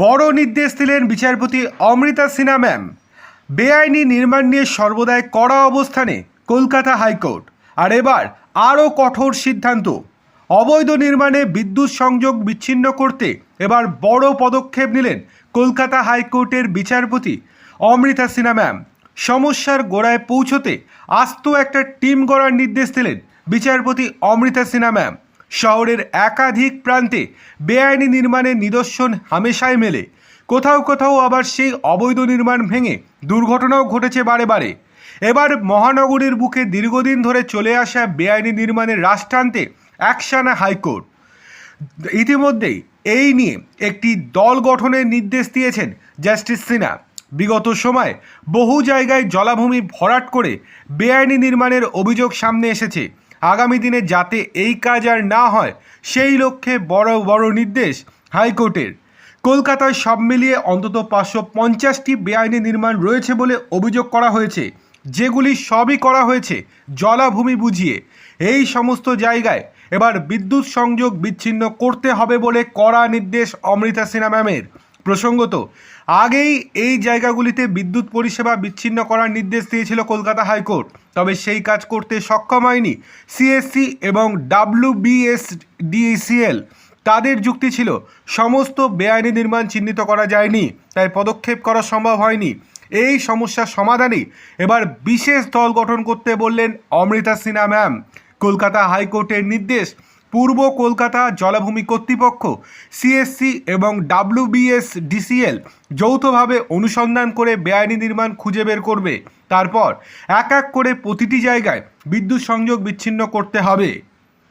বড় নির্দেশ দিলেন বিচারপতি অমৃতা সিনহা, ম্যাম। বেআইনি নির্মাণ নিয়ে সর্বদাই কড়া অবস্থানে কলকাতা হাইকোর্ট। আর এবার আরও কঠোর সিদ্ধান্ত। অবৈধ নির্মাণে বিদ্যুৎ সংযোগ বিচ্ছিন্ন করতে এবার বড় পদক্ষেপ নিলেন কলকাতা হাইকোর্টের বিচারপতি অমৃতা সিনহা, ম্যাম। সমস্যার গোড়ায় পৌঁছতে আস্ত একটা টিম গড়ার নির্দেশ দিলেন বিচারপতি অমৃতা সিনহা, ম্যাম। শহরের একাধিক প্রান্তে বেআইনি নির্মাণের নিদর্শন হামেশাই মেলে। কোথাও কোথাও আবার সেই অবৈধ নির্মাণ ভেঙে দুর্ঘটনাও ঘটেছে বারে বারে। এবার মহানগরীর বুকে দীর্ঘদিন ধরে চলে আসা বেআইনি নির্মাণের রাশ টানতে একসানা হাইকোর্ট। ইতিমধ্যেই এই নিয়ে একটি দল গঠনের নির্দেশ দিয়েছেন জাস্টিস সিনহা। বিগত সময় বহু জায়গায় জলাভূমি ভরাট করে বেআইনি নির্মাণের অভিযোগ সামনে এসেছে। আগামী দিনে যাতে এই কাজ আর না হয়, সেই লক্ষ্যে বড় বড় নির্দেশ হাইকোর্টের। কলকাতায় সব মিলিয়ে অন্তত পাঁচশো পঞ্চাশটি বেআইনি নির্মাণ রয়েছে বলে অভিযোগ করা হয়েছে। যেগুলি সবই করা হয়েছে জলাভূমি বুঝিয়ে। এই সমস্ত জায়গায় এবার বিদ্যুৎ সংযোগ বিচ্ছিন্ন করতে হবে বলে কড়া নির্দেশ অমৃতা সিনহা ম্যামের। প্রসঙ্গত, আগেই এই জায়গাগুলিতে বিদ্যুৎ পরিষেবা বিচ্ছিন্ন করার নির্দেশ দিয়েছিল কলকাতা হাইকোর্ট। তবে সেই কাজ করতে সক্ষম হয়নি সিএসসি এবং ডাব্লিউবিএসডিসিএল তাদের যুক্তি ছিল, সমস্ত বেআইনি নির্মাণ চিহ্নিত করা যায়নি, তাই পদক্ষেপ করা সম্ভব হয়নি। এই সমস্যার সমাধানে এবার বিশেষ দল গঠন করতে বললেন অমৃতা সিনহা ম্যাম। কলকাতা হাইকোর্টের নির্দেশ পূর্ব কলকাতা জলাভূমি কর্তৃপক্ষ সিএসসি এবং ডাব্লিউবিএস ডিসিএল যৌথভাবে অনুসন্ধান করে বেআইনি নির্মাণ খুঁজে বের করবে। তারপর এক এক করে প্রতিটি জায়গায় বিদ্যুৎ সংযোগ বিচ্ছিন্ন করতে হবে।